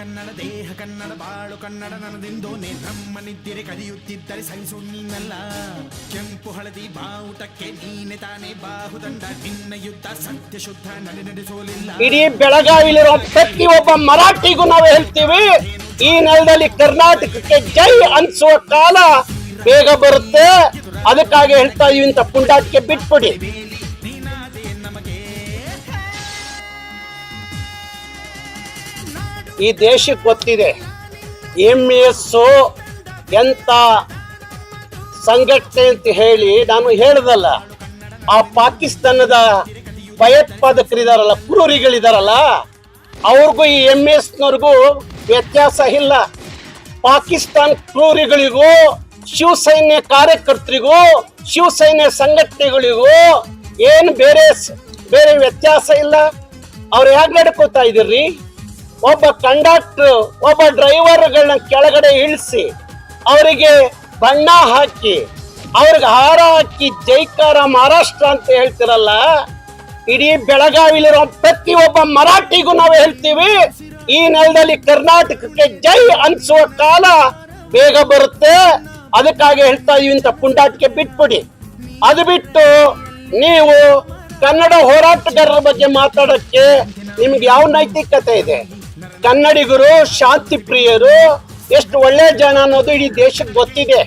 ಕನ್ನಡ, ದೇಹ ಕನ್ನಡ, ಬಾಳು ಕನ್ನಡ ನನ್ನದೆಂದೋನೆ ಬ್ರಹ್ಮನಿದ್ದಿರೆ ಕದಿಯುತ್ತಿದ್ದರೆ ಸಹಿಸು ನೀನಲ್ಲ ಕೆಂಪು ಹಳದಿ ಬಾವುಟಕ್ಕೆ ನೀನೆ ತಾನೇ ಬಾಹುದಂಡ. ನಿನ್ನ ಯುದ್ಧ ಸತ್ಯ ಶುದ್ಧ ನಡೆ ನಡೆಸೋಲಿಲ್ಲ. ಇಡೀ ಬೆಳಗಾವಿಲಿರೋ ಪ್ರತಿ ಒಬ್ಬ ಮರಾಠಿಗೂ ನಾವು ಹೇಳ್ತೀವಿ, ಈ ನೆಲದಲ್ಲಿ ಕರ್ನಾಟಕಕ್ಕೆ ಜೈ ಅನ್ಸುವ ಕಾಲ ಬೇಗ ಬರುತ್ತೆ. ಅದಕ್ಕಾಗಿ ಹೇಳ್ತಾ ಇದೀವಿ ಪುಂಡಾಟಿಕೆ ಬಿಟ್ಬಿಡಿ. ಈ ದೇಶಕ್ಕೆ ಗೊತ್ತಿದೆ. ಎಂ ಎಸ್ ಎಂತ ಸಂಘಟನೆ ಅಂತ ಹೇಳಿ ನಾನು ಹೇಳ್ದಲ್ಲ. ಆ ಪಾಕಿಸ್ತಾನದ ಭಯೋತ್ಪಾದಕರಿದಾರಲ್ಲ, ಕ್ರೂರಿಗಳಿದಾರಲ್ಲ, ಅವ್ರಿಗೂ ಈ ಎಂ ಎಸ್ನವ್ರಿಗೂ ವ್ಯತ್ಯಾಸ ಇಲ್ಲ. ಪಾಕಿಸ್ತಾನ್ ಕ್ರೂರಿಗಳಿಗೂ, ಶಿವಸೈನ್ಯ ಕಾರ್ಯಕರ್ತರಿಗೂ, ಶಿವಸೈನ್ಯ ಸಂಘಟನೆಗಳಿಗೂ ಏನು ಬೇರೆ ಬೇರೆ ವ್ಯತ್ಯಾಸ ಇಲ್ಲ. ಅವ್ರು ಯಾಕೆ ನಡ್ಕೋತಾ ಇದ್ದೀರಿ? ಒಬ್ಬ ಕಂಡಕ್ಟರ್, ಒಬ್ಬ ಡ್ರೈವರ್ಗಳನ್ನ ಕೆಳಗಡೆ ಇಳಿಸಿ, ಅವರಿಗೆ ಬಣ್ಣ ಹಾಕಿ, ಅವ್ರಿಗೆ ಹಾರ ಹಾಕಿ ಜೈಕಾರ ಮಹಾರಾಷ್ಟ್ರ ಅಂತ ಹೇಳ್ತಿರಲ್ಲ, ಇಡೀ ಬೆಳಗಾವಿಲಿರೋ ಪ್ರತಿ ಒಬ್ಬ ಮರಾಠಿಗೂ ನಾವು ಹೇಳ್ತೀವಿ, ಈ ನೆಲದಲ್ಲಿ ಕರ್ನಾಟಕಕ್ಕೆ ಜೈ ಅನ್ಸುವ ಕಾಲ ಬೇಗ ಬರುತ್ತೆ. ಅದಕ್ಕಾಗಿ ಹೇಳ್ತಾ ಇದೀವಿ ಇಂಥ ಪುಂಡಾಟಿಕೆ ಬಿಟ್ಬಿಡಿ. ಅದು ಬಿಟ್ಟು ನೀವು ಕನ್ನಡ ಹೋರಾಟಗಾರರ ಬಗ್ಗೆ ಮಾತಾಡಕ್ಕೆ ನಿಮ್ಗೆ ಯಾವ ನೈತಿಕತೆ ಇದೆ? ಕನ್ನಡಿಗರು, ಶಾಂತಿ ಪ್ರಿಯರು, ಎಷ್ಟು ಒಳ್ಳೆ ಜನ ಅನ್ನೋದು ಇಡೀ ದೇಶಕ್ಕೆ ಗೊತ್ತಿದೆ.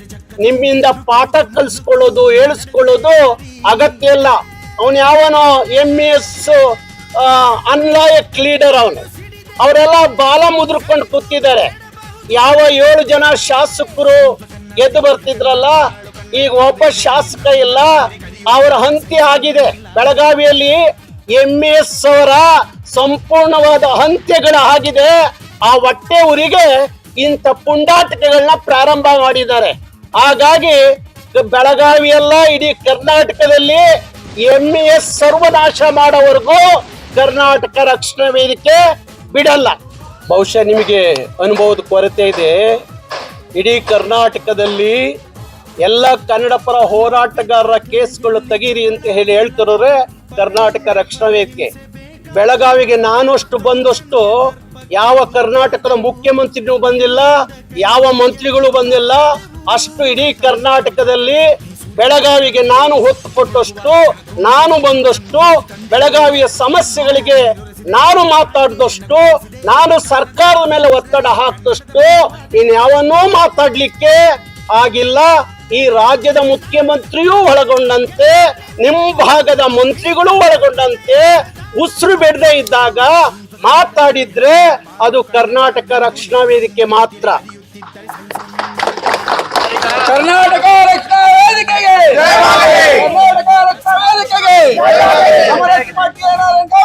ನಿಮ್ಮಿಂದ ಪಾಠ ಕಲಿಸ್ಕೊಳ್ಳೋದು, ಹೇಳಿಸ್ಕೊಳ್ಳೋದು ಅಗತ್ಯ ಇಲ್ಲ. ಅವನು ಯಾವನೋ ಎಂ ಎಸ್ ಅನ್ಲಾಯಕ್ ಲೀಡರ್ ಅವನು. ಅವರೆಲ್ಲ ಬಾಲ ಮುದ್ರಕೊಂಡು ಕೂತಿದ್ದಾರೆ. ಯಾವ ಏಳು ಜನ ಶಾಸಕರು ಗೆದ್ದು ಬರ್ತಿದ್ರಲ್ಲ, ಈಗ ಒಬ್ಬ ಶಾಸಕ ಇಲ್ಲ, ಅವರ ಹಂತಿ ಆಗಿದೆ. ಬೆಳಗಾವಿಯಲ್ಲಿ ಎಂ ಎಸ್ ಅವರ ಸಂಪೂರ್ಣವಾದ ಅಂತ್ಯಗಳ ಆಗಿದೆ. ಆ ಹೊಟ್ಟೆ ಊರಿಗೆ ಇಂಥ ಪುಂಡಾಟಿಕೆಗಳನ್ನ ಪ್ರಾರಂಭ ಮಾಡಿದ್ದಾರೆ. ಹಾಗಾಗಿ ಬೆಳಗಾವಿಯಲ್ಲ ಇಡೀ ಕರ್ನಾಟಕದಲ್ಲಿ ಎಂ ಎಸ್ ಸರ್ವನಾಶ ಮಾಡೋವರೆಗೂ ಕರ್ನಾಟಕ ರಕ್ಷಣಾ ವೇದಿಕೆ ಬಿಡಲ್ಲ. ಬಹುಶಃ ನಿಮಗೆ ಅನುಭವದ ಕೊರತೆ ಇದೆ. ಇಡೀ ಕರ್ನಾಟಕದಲ್ಲಿ ಎಲ್ಲ ಕನ್ನಡ ಪರ ಹೋರಾಟಗಾರರ ಕೇಸ್ಗಳು ತೆಗೀರಿ ಅಂತ ಹೇಳಿ ಹೇಳ್ತಿರೋರೆ. ಕರ್ನಾಟಕ ರಕ್ಷಣಾ ವೇದಿಕೆ ಬೆಳಗಾವಿಗೆ ನಾನಷ್ಟು ಬಂದಷ್ಟು ಯಾವ ಕರ್ನಾಟಕದ ಮುಖ್ಯಮಂತ್ರಿನೂ ಬಂದಿಲ್ಲ, ಯಾವ ಮಂತ್ರಿಗಳು ಬಂದಿಲ್ಲ. ಅಷ್ಟು ಇಡೀ ಕರ್ನಾಟಕದಲ್ಲಿ ಬೆಳಗಾವಿಗೆ ನಾನು ಹೊತ್ತು ಕೊಟ್ಟಷ್ಟು, ನಾನು ಬಂದಷ್ಟು, ಬೆಳಗಾವಿಯ ಸಮಸ್ಯೆಗಳಿಗೆ ನಾನು ಮಾತಾಡಿದಷ್ಟು, ನಾನು ಸರ್ಕಾರದ ಮೇಲೆ ಒತ್ತಡ ಹಾಕಿದಷ್ಟು, ಇನ್ಯಾವನ್ನೂ ಮಾತಾಡ್ಲಿಕ್ಕೆ ಆಗಿಲ್ಲ. ಈ ರಾಜ್ಯದ ಮುಖ್ಯಮಂತ್ರಿಯೂ ಒಳಗೊಂಡಂತೆ ನಿಮ್ಮ ಭಾಗದ ಮಂತ್ರಿಗಳು ಒಳಗೊಂಡಂತೆ ಉಸಿರು ಬಿಡದೆ ಇದ್ದಾಗ ಮಾತಾಡಿದ್ರೆ ಅದು ಕರ್ನಾಟಕ ರಕ್ಷಣಾ ವೇದಿಕೆ ಮಾತ್ರ. ಕರ್ನಾಟಕ